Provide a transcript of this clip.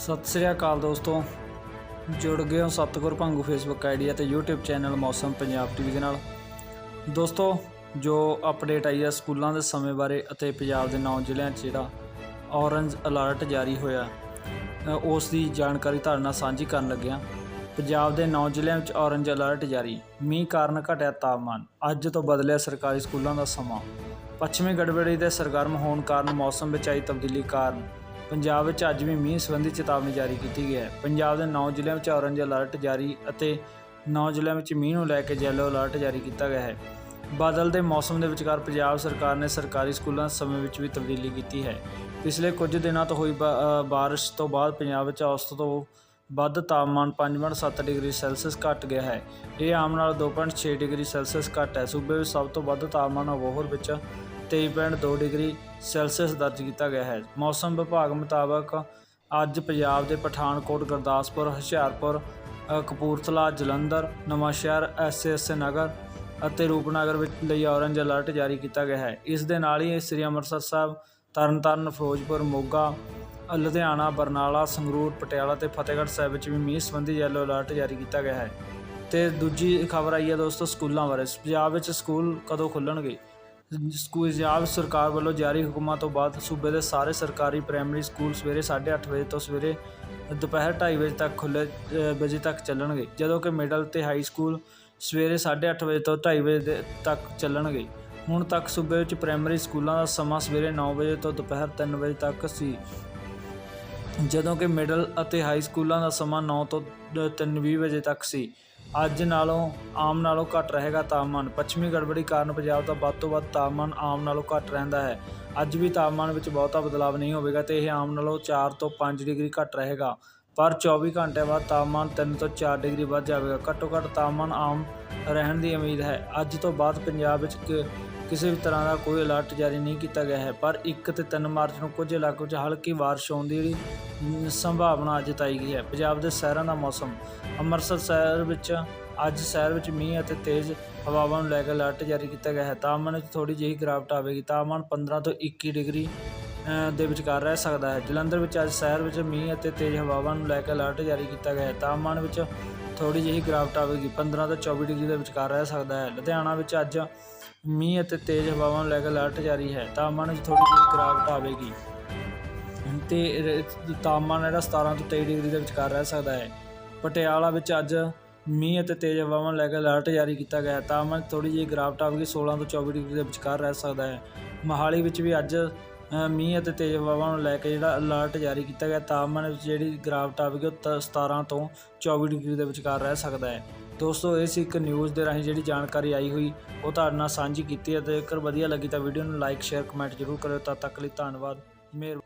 ਸਤਿ ਸ੍ਰੀ ਅਕਾਲ ਦੋਸਤੋ। ਜੁੜ ਗਏ ਹੋ ਸਤਗੁਰ ਭੰਗੂ ਫੇਸਬੁੱਕ ਆਈਡੀ ਅਤੇ YouTube ਚੈਨਲ ਮੌਸਮ ਪੰਜਾਬ ਟੀਵੀ ਦੇ ਨਾਲ। ਦੋਸਤੋ, ਜੋ ਅਪਡੇਟ ਆਈ ਹੈ ਸਕੂਲਾਂ ਦੇ ਸਮੇਂ ਬਾਰੇ ਅਤੇ ਪੰਜਾਬ ਦੇ ਨੌ ਜ਼ਿਲ੍ਹਿਆਂ 'ਚ ਜਿਹੜਾ ਔਰੰਜ ਅਲਰਟ ਜਾਰੀ ਹੋਇਆ ਉਸ ਦੀ ਜਾਣਕਾਰੀ ਤੁਹਾਡੇ ਨਾਲ ਸਾਂਝੀ ਕਰਨ ਲੱਗਿਆ। ਪੰਜਾਬ ਦੇ ਨੌ ਜ਼ਿਲ੍ਹਿਆਂ ਵਿੱਚ ਔਰੰਜ ਅਲਰਟ ਜਾਰੀ। ਮੀਂਹ ਕਾਰਨ ਘਟਿਆ ਤਾਪਮਾਨ। ਅੱਜ ਤੋਂ ਬਦਲਿਆ ਸਰਕਾਰੀ ਸਕੂਲਾਂ ਦਾ ਸਮਾਂ। ਪੱਛਮੀ ਗੜਬੜੀ ਦੇ ਸਰਗਰਮ ਹੋਣ ਕਾਰਨ ਮੌਸਮ ਵਿੱਚ ਆਈ ਤਬਦੀਲੀ ਕਾਰਨ ਪੰਜਾਬ ਵਿੱਚ ਅੱਜ ਵੀ ਮੀਂਹ ਸੰਬੰਧੀ ਚੇਤਾਵਨੀ ਜਾਰੀ ਕੀਤੀ ਗਈ ਹੈ। ਪੰਜਾਬ ਦੇ 9 ਜ਼ਿਲ੍ਹਿਆਂ ਵਿੱਚ ਔਰੰਜ ਅਲਰਟ ਜਾਰੀ ਅਤੇ 9 ਜ਼ਿਲ੍ਹਿਆਂ ਵਿੱਚ ਮੀਂਹ ਨੂੰ ਲੈ ਕੇ ਯੈਲੋ ਅਲਰਟ ਜਾਰੀ ਕੀਤਾ ਗਿਆ ਹੈ। ਬਾਦਲ ਦੇ ਮੌਸਮ ਦੇ ਵਿਚਕਾਰ ਪੰਜਾਬ ਸਰਕਾਰ ਨੇ ਸਰਕਾਰੀ ਸਕੂਲਾਂ ਸਮੇਂ ਵਿੱਚ ਵੀ ਤਬਦੀਲੀ ਕੀਤੀ ਹੈ। ਪਿਛਲੇ ਕੁਝ ਦਿਨਾਂ ਤੋਂ ਹੋਈ ਬ- ਬਾਰਿਸ਼ ਤੋਂ ਬਾਅਦ ਪੰਜਾਬ ਵਿੱਚ ਔਸਤ ਤੋਂ ਵੱਧ ਤਾਪਮਾਨ 5.7 ਡਿਗਰੀ ਸੈਲਸੀਅਸ ਘਟ ਗਿਆ ਹੈ। ਇਹ ਆਮ ਨਾਲ 2.6 ਡਿਗਰੀ ਸੈਲਸੀਅਸ ਘੱਟ ਹੈ। ਸੂਬੇ ਵਿੱਚ ਸਭ ਤੋਂ ਵੱਧ ਤਾਪਮਾਨ ਅਬੋਹਰ ਵਿੱਚ 23.2 ਡਿਗਰੀ ਸੈਲਸੀਅਸ ਦਰਜ ਕੀਤਾ ਗਿਆ ਹੈ। ਮੌਸਮ ਵਿਭਾਗ ਮੁਤਾਬਕ ਅੱਜ ਪੰਜਾਬ ਦੇ ਪਠਾਨਕੋਟ, ਗੁਰਦਾਸਪੁਰ, ਹੁਸ਼ਿਆਰਪੁਰ ਕਪੂਰਥਲਾ, ਜਲੰਧਰ, ਨਵਾਂਸ਼ਹਿਰ ਐਸਐਸ ਨਗਰ ਅਤੇ ਰੂਪਨਗਰ ਵਿੱਚ ਲਈ ਔਰੰਜ ਅਲਰਟ ਜਾਰੀ ਕੀਤਾ ਗਿਆ ਹੈ। ਇਸ ਦੇ ਨਾਲ ਹੀ ਸ੍ਰੀ ਅੰਮ੍ਰਿਤਸਰ ਸਾਹਿਬ, ਤਰਨਤਾਰਨ, ਫਿਰੋਜ਼ਪੁਰ, ਮੋਗਾ, ਲੁਧਿਆਣਾ, ਬਰਨਾਲਾ, ਸੰਗਰੂਰ, ਪਟਿਆਲਾ ਤੇ ਫਤਿਹਗੜ੍ਹ ਸਾਹਿਬ ਵਿੱਚ ਵੀ ਮੀਂਹ ਸੰਬੰਧੀ ਯੈਲੋ ਅਲਰਟ ਜਾਰੀ ਕੀਤਾ ਗਿਆ ਹੈ। ਤੇ ਦੂਜੀ ਖਬਰ ਆਈ ਹੈ ਦੋਸਤੋ, ਸਕੂਲਾਂ ਬਾਰੇ। ਪੰਜਾਬ ਵਿੱਚ ਸਕੂਲ ਕਦੋਂ ਖੁੱਲਣਗੇ? ਸਕੂਲ ਪੰਜਾਬ ਸਰਕਾਰ ਵੱਲੋਂ ਜਾਰੀ ਹੁਕਮਾਂ ਤੋਂ ਬਾਅਦ ਸੂਬੇ ਦੇ ਸਾਰੇ ਸਰਕਾਰੀ ਪ੍ਰਾਇਮਰੀ ਸਕੂਲ ਸਵੇਰੇ 8:30 ਵਜੇ ਤੋਂ ਸਵੇਰੇ ਦੁਪਹਿਰ 2:30 ਵਜੇ ਤੱਕ ਖੁੱਲ੍ਹੇ ਵਜੇ ਤੱਕ ਚੱਲਣਗੇ, ਜਦੋਂ ਕਿ ਮਿਡਲ ਤੇ ਹਾਈ ਸਕੂਲ ਸਵੇਰੇ 8:30 ਵਜੇ ਤੋਂ 2:30 ਵਜੇ ਦੇ ਤੱਕ ਚੱਲਣਗੇ। ਹੁਣ ਤੱਕ ਸੂਬੇ ਵਿੱਚ ਪ੍ਰਾਇਮਰੀ ਸਕੂਲਾਂ ਦਾ ਸਮਾਂ ਸਵੇਰੇ 9 ਵਜੇ ਤੋਂ ਦੁਪਹਿਰ 3 ਵਜੇ ਤੱਕ ਸੀ। ਜਦੋਂ ਕਿ ਮਿਡਲ ਅਤੇ ਹਾਈ ਸਕੂਲਾਂ ਦਾ ਸਮਾਂ 9 ਤੋਂ 3:20 ਵਜੇ ਤੱਕ ਸੀ। ਅੱਜ ਨਾਲੋਂ ਆਮ ਨਾਲੋਂ ਘੱਟ ਰਹੇਗਾ ਤਾਪਮਾਨ। ਪੱਛਮੀ ਗੜਬੜੀ ਕਾਰਨ ਪੰਜਾਬ ਦਾ ਵੱਧ ਤੋਂ ਵੱਧ ਤਾਪਮਾਨ ਆਮ ਨਾਲੋਂ ਘੱਟ ਰਹਿੰਦਾ ਹੈ। ਅੱਜ ਵੀ ਤਾਪਮਾਨ ਵਿੱਚ ਬਹੁਤਾ ਬਦਲਾਅ ਨਹੀਂ ਹੋਵੇਗਾ ਤੇ ਇਹ ਆਮ ਨਾਲੋਂ 4 ਤੋਂ 5 ਡਿਗਰੀ ਘੱਟ ਰਹੇਗਾ। ਪਰ 24 ਘੰਟੇ ਬਾਅਦ ਤਾਪਮਾਨ 3 ਤੋਂ 4 ਡਿਗਰੀ ਵੱਧ ਜਾਵੇਗਾ। ਘੱਟੋ ਘੱਟ ਤਾਪਮਾਨ ਆਮ ਰਹਿਣ ਦੀ ਉਮੀਦ ਹੈ। ਅੱਜ ਤੋਂ ਬਾਅਦ ਪੰਜਾਬ ਵਿੱਚ ਕ- ਕਿਸੇ ਵੀ ਤਰ੍ਹਾਂ ਦਾ ਕੋਈ ਅਲਰਟ ਜਾਰੀ ਨਹੀਂ ਕੀਤਾ ਗਿਆ ਹੈ। ਪਰ 1 ਤੇ 3 ਮਾਰਚ ਨੂੰ ਕੁਝ ਇਲਾਕਿਆਂ 'ਚ ਹਲਕੀ ਬਾਰਿਸ਼ ਹੋਣ ਦੀ ਸੰਭਾਵਨਾ ਜਤਾਈ ਗਈ ਹੈ। ਪੰਜਾਬ ਦੇ ਸ਼ਹਿਰਾਂ ਦਾ ਮੌਸਮ। ਅੰਮ੍ਰਿਤਸਰ ਸ਼ਹਿਰ ਵਿੱਚ ਅੱਜ ਸ਼ਹਿਰ ਵਿੱਚ ਮੀਂਹ ਅਤੇ ਤੇਜ਼ ਹਵਾਵਾਂ ਨੂੰ ਲੈ ਕੇ ਅਲਰਟ ਜਾਰੀ ਕੀਤਾ ਗਿਆ ਹੈ। ਤਾਪਮਾਨ ਵਿੱਚ ਥੋੜੀ ਜਿਹੀ ਗਿਰਾਵਟ ਆਵੇਗੀ। ਤਾਪਮਾਨ 15 ਤੋਂ 21 ਡਿਗਰੀ ਦੇ ਵਿਚਕਾਰ ਰਹਿ ਸਕਦਾ ਹੈ। ਜਲੰਧਰ ਵਿੱਚ ਅੱਜ ਸ਼ਹਿਰ ਵਿੱਚ ਮੀਂਹ ਅਤੇ ਤੇਜ਼ ਹਵਾਵਾਂ ਨੂੰ ਲੈ ਕੇ ਅਲਰਟ ਜਾਰੀ ਕੀਤਾ ਗਿਆ ਹੈ। ਤਾਪਮਾਨ ਵਿੱਚ ਥੋੜੀ ਜਿਹੀ ਗਿਰਾਵਟ ਆਵੇਗੀ। 15 ਤੋਂ 24 ਡਿਗਰੀ ਦੇ ਵਿਚਕਾਰ ਰਹਿ ਸਕਦਾ ਹੈ। ਲੁਧਿਆਣਾ ਵਿੱਚ ਅੱਜ ਮੀਂਹ ਅਤੇ ਤੇਜ਼ ਹਵਾਵਾਂ ਨੂੰ ਲੈ ਕੇ ਅਲਰਟ ਜਾਰੀ ਹੈ। ਤਾਪਮਾਨ ਵਿੱਚ ਥੋੜੀ ਜਿਹੀ ਗਿਰਾਵਟ ਆਵੇਗੀ। ਤੇ ਤਾਪਮਾਨ ਜਿਹੜਾ 17 ਤੋਂ 23 ਡਿਗਰੀ ਦੇ ਵਿਚਕਾਰ ਰਹਿ ਸਕਦਾ ਹੈ। ਪਟਿਆਲਾ ਵਿੱਚ ਅੱਜ ਮੀਂਹ ਅਤੇ ਤੇਜ਼ ਹਵਾਵਾਂ ਨੂੰ ਲੈ ਕੇ ਅਲਰਟ ਜਾਰੀ ਕੀਤਾ ਗਿਆ ਹੈ। ਤਾਪਮਾਨ ਥੋੜੀ ਜਿਹੀ ਗਿਰਾਵਟ ਗਈ 16 ਤੋਂ 24 ਡਿਗਰੀ ਦੇ ਵਿਚਕਾਰ ਰਹਿ ਸਕਦਾ ਹੈ। ਮੋਹਾਲੀ ਵਿੱਚ ਵੀ ਅੱਜ ਮੀਂਹ ਅਤੇ ਤੇਜ਼ ਹਵਾਵਾਂ ਨੂੰ ਲੈ ਕੇ ਜਿਹੜਾ ਅਲਰਟ ਜਾਰੀ ਕੀਤਾ ਗਿਆ ਤਾਪਮਾਨ ਵਿੱਚ ਜਿਹੜੀ ਗਿਰਾਵਟ ਆਵੇਗੀ ਉਹ ਤ- 17 ਤੋਂ 24 ਡਿਗਰੀ ਦੇ ਵਿਚਕਾਰ ਰਹਿ ਸਕਦਾ ਹੈ। ਦੋਸਤੋ, ਇਹ ਸੀ ਇੱਕ ਨਿਊਜ਼ ਦੇ ਰਾਹੀਂ ਜਿਹੜੀ ਜਾਣਕਾਰੀ ਆਈ ਹੋਈ। ਉਹ ਤੁਹਾਡੇ ਨਾਲ ਸਾਂਝੀ ਕੀਤੀ ਅਤੇ ਜੇਕਰ ਵਧੀਆ ਲੱਗੀ ਤਾਂ ਵੀਡੀਓ ਨੂੰ ਲਾਈਕ, ਸ਼ੇਅਰ, ਕਮੈਂਟ ਜ਼ਰੂਰ ਕਰਿਓ। ਤਦ ਤੱਕ ਲਈ ਧੰਨਵਾਦ। ਮਿਹਰ